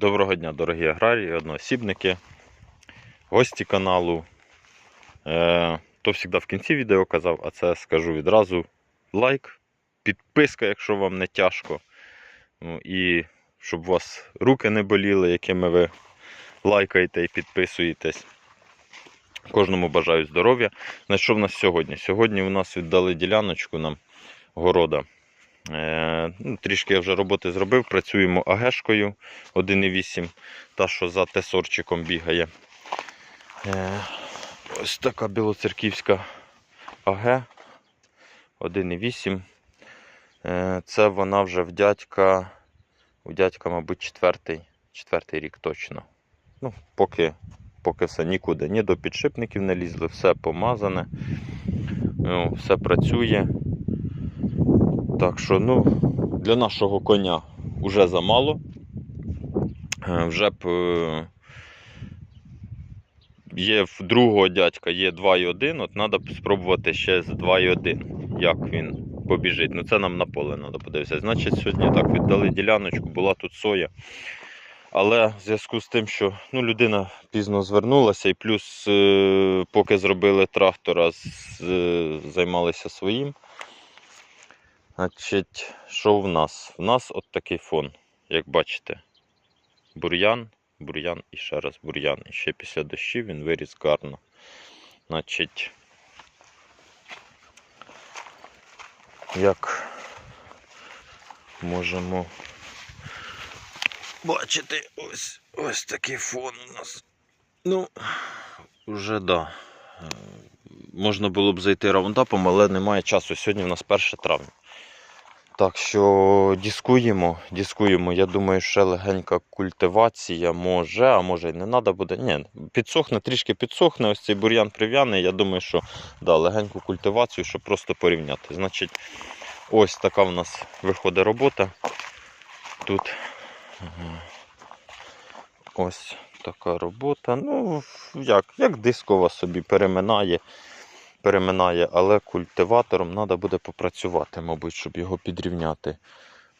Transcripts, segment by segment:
Доброго дня, дорогі аграрії, одноосібники, гості каналу. Е, то завжди в кінці відео казав, а це скажу відразу. Лайк, підписка, якщо вам не тяжко. Ну, і щоб у вас руки не боліли, якими ви лайкаєте і підписуєтесь. Кожному бажаю здоров'я. На що в нас сьогодні? Сьогодні у нас віддали діляночку нам города. Е, ну, трішки я вже роботи зробив. Працюємо агешкою 1,8, та що за тесорчиком бігає. Е, ось така білоцерківська АГ 1,8. Е, це вона вже в дядька, у дядька, мабуть, четвертий, четвертий рік точно. Ну, поки, поки все нікуди. Ні до підшипників не лізли, все помазане, ну, все працює. Так що, ну, для нашого коня вже замало. Е, Вже б е, є в другого дядька є 2,1, от треба спробувати ще з 2,1, як він побіжить. Ну це нам на поле треба подивитися. Значить, сьогодні так віддали діляночку, була тут соя. Але в зв'язку з тим, що ну, людина пізно звернулася, і плюс, е, поки зробили трактора, займалися своїм. Значить, що в нас? В нас от такий фон, як бачите. Бур'ян, бур'ян і ще раз бур'ян. І ще після дощів він виріс гарно. Значить, як можемо бачити, ось, ось такий фон у нас. Ну, вже да. Е, Можна було б зайти раундапом, але немає часу. Сьогодні в нас 1 травня. Так що дискуємо, дискуємо. Я думаю, ще легенька культивація може, а може і не треба буде. Ні, підсохне, трішки підсохне, ось цей бур'ян прив'яний. Я думаю, що да, легеньку культивацію, щоб просто порівняти. Значить, ось така в нас виходить робота. Тут ось така робота. Ну, як, як дискова собі переминає переминає, але культиватором треба буде попрацювати, мабуть, щоб його підрівняти.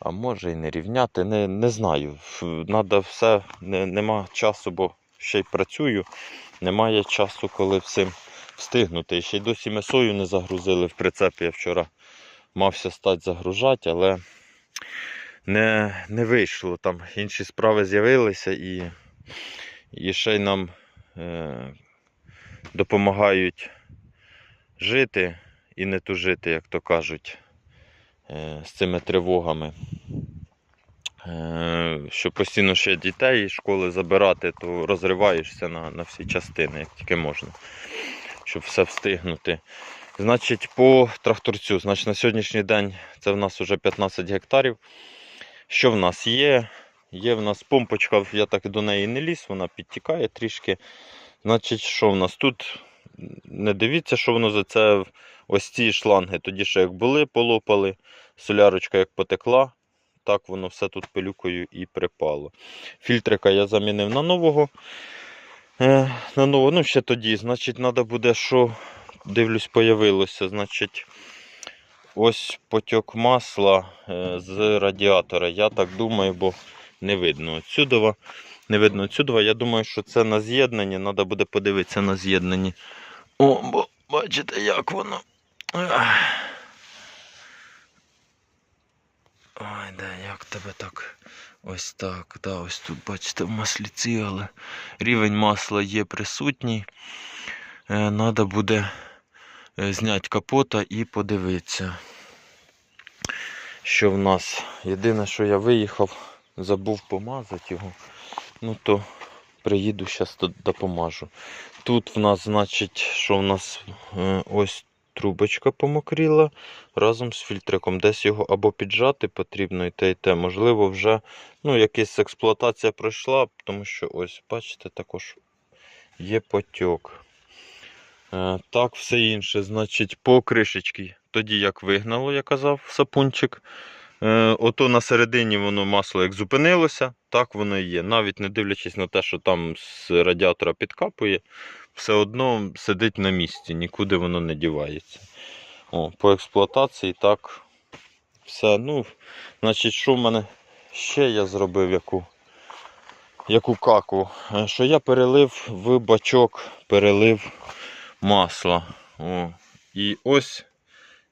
А може і не рівняти, не, не знаю. Треба все, не, нема часу, бо ще й працюю. Немає часу, коли всім встигнути. І ще й досі ми сою не загрузили в прицеп. Я вчора мався стати загружати, але не, не вийшло. Там інші справи з'явилися і, і ще й нам е, допомагають жити і не тужити, як то кажуть, е, з цими тривогами. Е, Що постійно ще дітей із школи забирати, то розриваєшся на, на всі частини, як тільки можна, щоб все встигнути. Значить, по тракторцю, значить, на сьогоднішній день це в нас вже 15 гектарів. Що в нас є? Є в нас помпочка, я так до неї не ліз, вона підтікає трішки. Значить, що в нас тут? Не дивіться, що воно за це. Ось ці шланги тоді ще як були, полопали. Солярочка як потекла, так воно все тут пилюкою і припало. Фільтрика я замінив на нового. Е, на нового, ну ще тоді, значить, треба буде, що дивлюсь, появилося. Значить, ось потік масла е, з радіатора. Я так думаю, бо не видно отсюдова. Не видно отсюдова. Я думаю, що це на з'єднанні. Треба буде подивитися на з'єднанні. О, бо бачите, як воно. Ой, де, як тебе так? Ось так. Да, ось тут, бачите, в масліці, але рівень масла є присутній. Треба буде е, зняти капота і подивитися. Що в нас? Єдине, що я виїхав, забув помазати його. Ну то приїду, зараз допоможу. Тут в нас, значить, що в нас е, ось трубочка помокріла разом з фільтриком. Десь його або піджати потрібно і те, і те. Можливо, вже ну, якась експлуатація пройшла, тому що ось, бачите, також є потік. Е, Так, все інше, значить, по кришечці. Тоді як вигнало, я казав, сапунчик. Е, Ото на середині воно масло як зупинилося, так воно і є. Навіть не дивлячись на те, що там з радіатора підкапує, все одно сидить на місці, нікуди воно не дівається. О, По експлуатації так. Все. Ну, значить, що в мене ще я зробив яку як у каку, е, що я перелив в бачок, перелив масло. О. І ось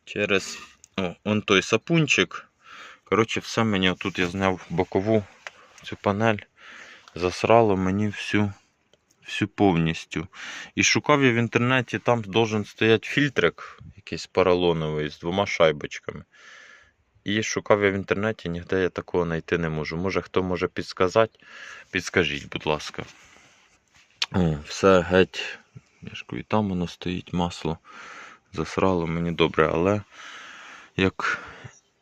через о, он той сапунчик. Коротше, все мені тут я зняв бокову цю панель, засрало мені всю, всю повністю. І шукав я в інтернеті, там должен стояти фільтрик, якийсь поролоновий з двома шайбочками. І шукав я в інтернеті, ніде я такого знайти не можу. Може хто може підсказати, підскажіть, будь ласка. О, все геть. Я ж кажу, і там воно стоїть масло. Засрало мені добре, але як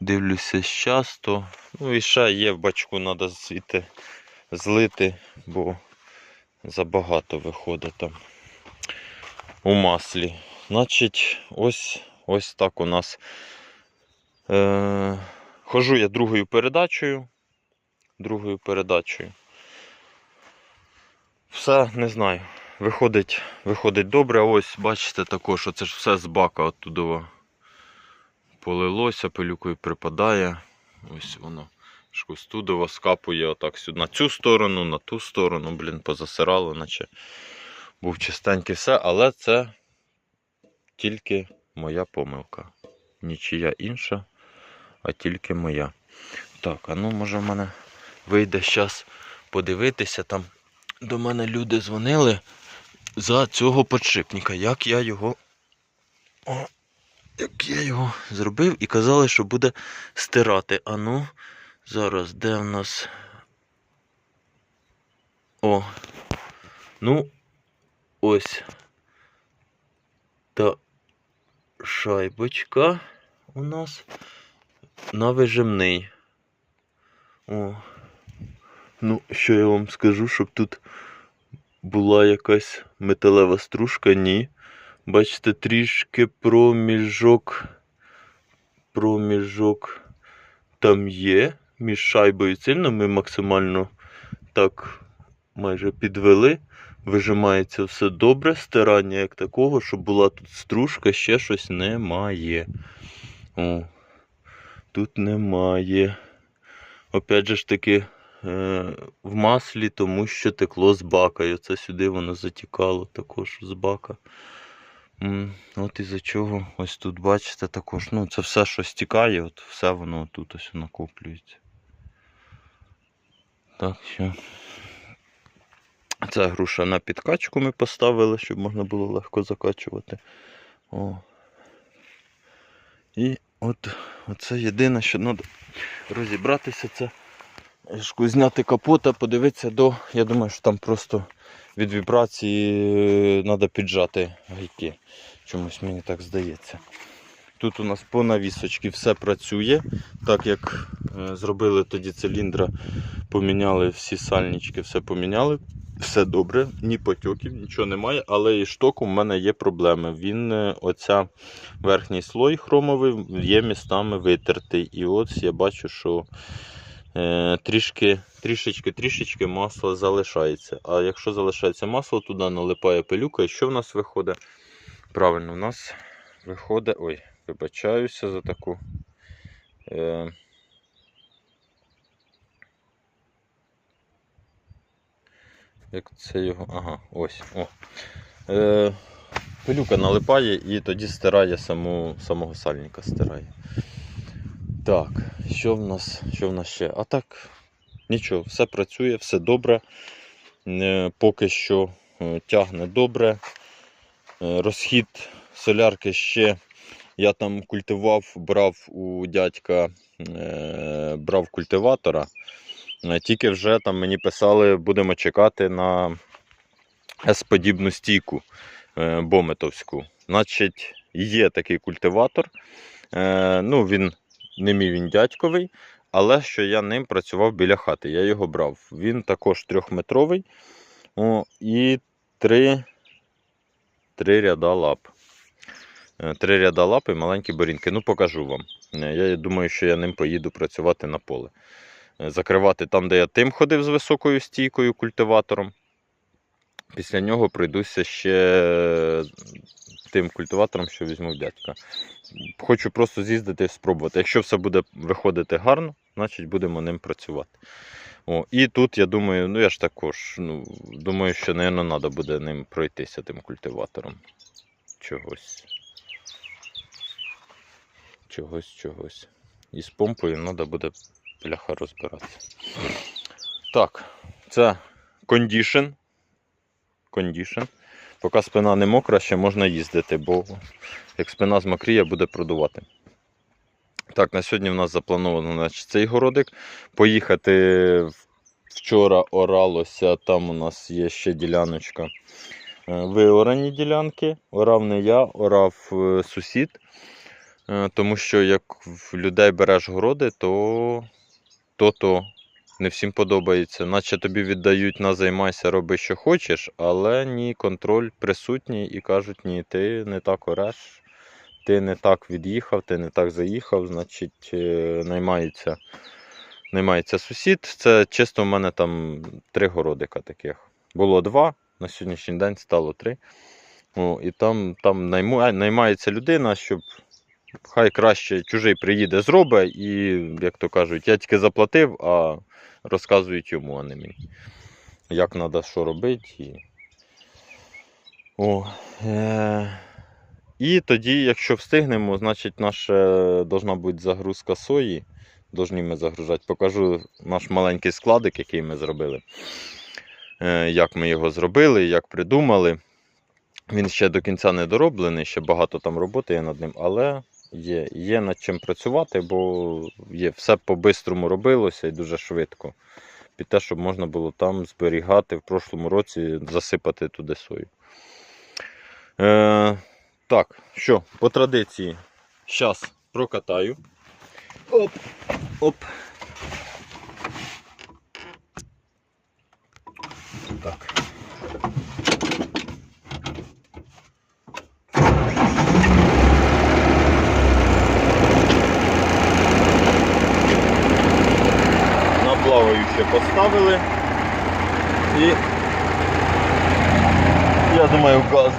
дивлюся зараз, то ну і ще є в бачку, треба звідти злити, бо забагато виходить там у маслі. Значить, ось, ось так у нас. Е, хожу я другою передачею. Другою передачею. Все, не знаю. Виходить, виходить добре. Ось, бачите, також оце ж все з бака оттуда полилося, пилюкою припадає. Ось воно. Туди скапує отак сюди на цю сторону, на ту сторону, блін, позасирало, наче був чистенький все, але це тільки моя помилка. Нічия інша, а тільки моя. Так, а ну може в мене вийде зараз подивитися. Там до мене люди дзвонили за цього подшипника. Як я його. О, як я його зробив і казали, що буде стирати. А ну, зараз де в нас. О. Ну, ось. Та шайбочка у нас на вижимний. О. Ну, що я вам скажу, щоб тут була якась металева стружка, ні. Бачите, трішки проміжок. Проміжок там є. Між шайбою і цильно ми максимально так майже підвели. Вижимається все добре, стирання як такого, щоб була тут стружка, ще щось немає. О, тут немає. Опять же ж таки, е, в маслі, тому що текло з бака. І оце сюди воно затікало також з бака. От із-за чого ось тут бачите також. Ну, це все, що стікає, от все воно тут ось накоплюється. Так що. Це груша на підкачку ми поставили, щоб можна було легко закачувати. О. І от оце єдине, що треба розібратися, це кажу, зняти капота, подивитися до. Я думаю, що там просто від вібрації треба піджати гайки. Чомусь мені так здається. Тут у нас по навісочці все працює. Так як е, зробили тоді циліндра, поміняли всі сальнички, все поміняли. Все добре, ні потьоків, нічого немає, але і шток у мене є проблеми. Він, е, оця верхній слой хромовий є містами витертий. І ось я бачу, що трішки, трішечки, трішечки масла залишається. А якщо залишається масло, туди налипає пилюка. І що в нас виходить? Правильно, у нас виходить. Ой, вибачаюся за таку. Е, Як це його. Ага, ось. О. Е, пилюка налипає і тоді стирає саму, самого сальника стирає. Так, що в нас що в нас ще? А так, нічого, все працює, все добре. Е, поки що е, тягне добре. Е, розхід солярки ще я там культивував, брав у дядька брав культиватора. Тільки вже там мені писали, будемо чекати на С-подібну стійку бометовську. Значить, є такий культиватор. Ну, він не мій він дядьковий, але що я ним працював біля хати. Я його брав. Він також трьохметровий. О, і три, три ряда лап. Е, Три ряда лап і маленькі борінки. Ну, покажу вам. Е, Я думаю, що я ним поїду працювати на поле. Е, Закривати там, де я тим ходив з високою стійкою культиватором. Після нього пройдуся ще тим культиватором, що візьму в дядька. Хочу просто з'їздити і спробувати. Якщо все буде виходити гарно, значить будемо ним працювати. О, і тут я думаю, ну я ж також, ну, думаю, що, мабуть, треба буде ним пройтися тим культиватором. Чогось. Чогось, чогось. І з помпою треба буде пляха розбиратися. Так, це кондішн. Кондішн. Поки спина не мокра, ще можна їздити, бо як спина змокріє, буде продувати. Так, на сьогодні в нас заплановано значить, цей городик. Поїхати вчора оралося, там у нас є ще діляночка. Е, Виорані ділянки. Орав не я, орав е, сусід. Е, Тому що як в людей береш городи, то то-то не всім подобається. Наче тобі віддають на займайся, роби, що хочеш, але ні, контроль присутній і кажуть, ні, ти не так ореш, ти не так від'їхав, ти не так заїхав, значить, е, наймається, наймається сусід. Це чисто в мене там три городика таких. Було два, на сьогоднішній день стало три. О, і там, там наймається людина, щоб хай краще чужий приїде, зробить, і, як то кажуть, я тільки заплатив, а розказують йому, а не мені. Як треба що робити. І... О, е... і тоді, якщо встигнемо, значить наша должна бути загрузка сої. Должні ми загружати. Покажу наш маленький складик, який ми зробили. Е, як ми його зробили, як придумали. Він ще до кінця не дороблений, ще багато там роботи є над ним, але є, є над чим працювати, бо є, все по-бистрому робилося і дуже швидко. Під те, щоб можна було там зберігати в прошлому році, засипати туди сою. Е, так, що, по традиції, зараз прокатаю. Оп, оп. Так. на плаваюче поставили. І я думаю, газ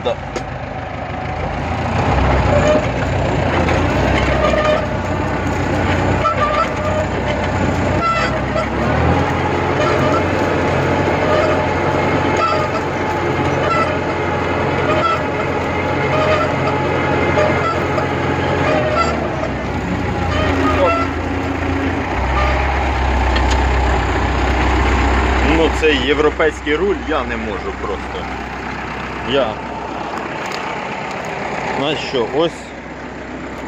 європейський руль я не можу просто. Я. Знаєш що, ось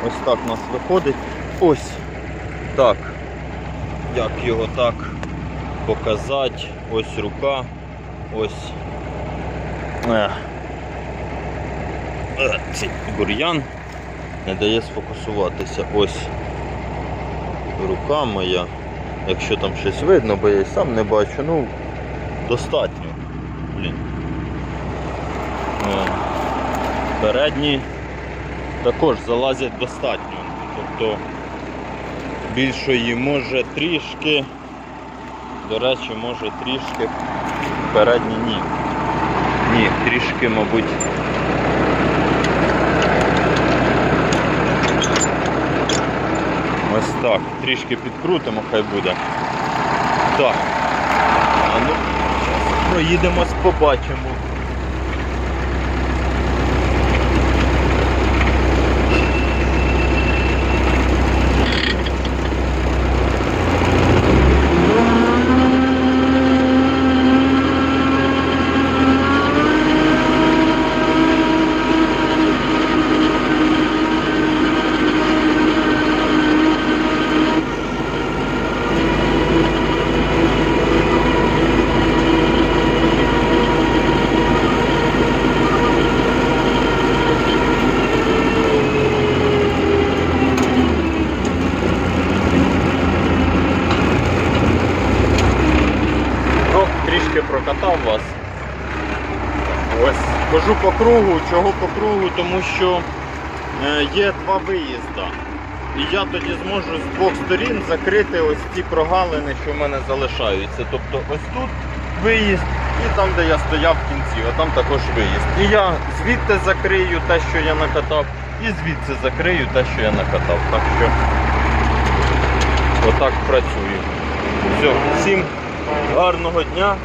ось так у нас виходить. Ось так. Як його так показати? Ось рука. Ось. Е. Е, Цей бур'ян не дає сфокусуватися. Ось рука моя. Якщо там щось видно, бо я й сам не бачу, ну достатньо. Блін. Передні також залазять достатньо. Тобто більшої може трішки. До речі, може трішки. Передні ні. Ні, трішки, мабуть. Ось так. Трішки підкрутимо, хай буде. Так. Проїдемось, побачимо. Ну, трішки прокатав вас. Ось. Хожу по кругу. Чого по кругу? Тому що е, є два виїзда. І я тоді зможу з двох сторін закрити ось ці прогалини, що в мене залишаються. Тобто ось тут виїзд і там, де я стояв в кінці, а там також виїзд. І я звідти закрию те, що я накатав, і звідси закрию те, що я накатав. Так що отак працюю. Все, всім гарного дня,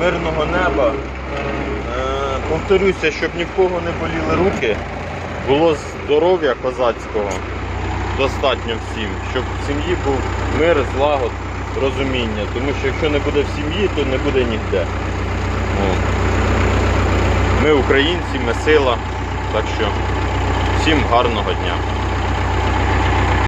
мирного неба. Е, повторюся, щоб ні в кого не боліли руки. Було здоров'я козацького достатньо всім, щоб в сім'ї був мир, злагод, розуміння. Тому що якщо не буде в сім'ї, то не буде ніде. Ми українці, ми сила. Так що всім гарного дня.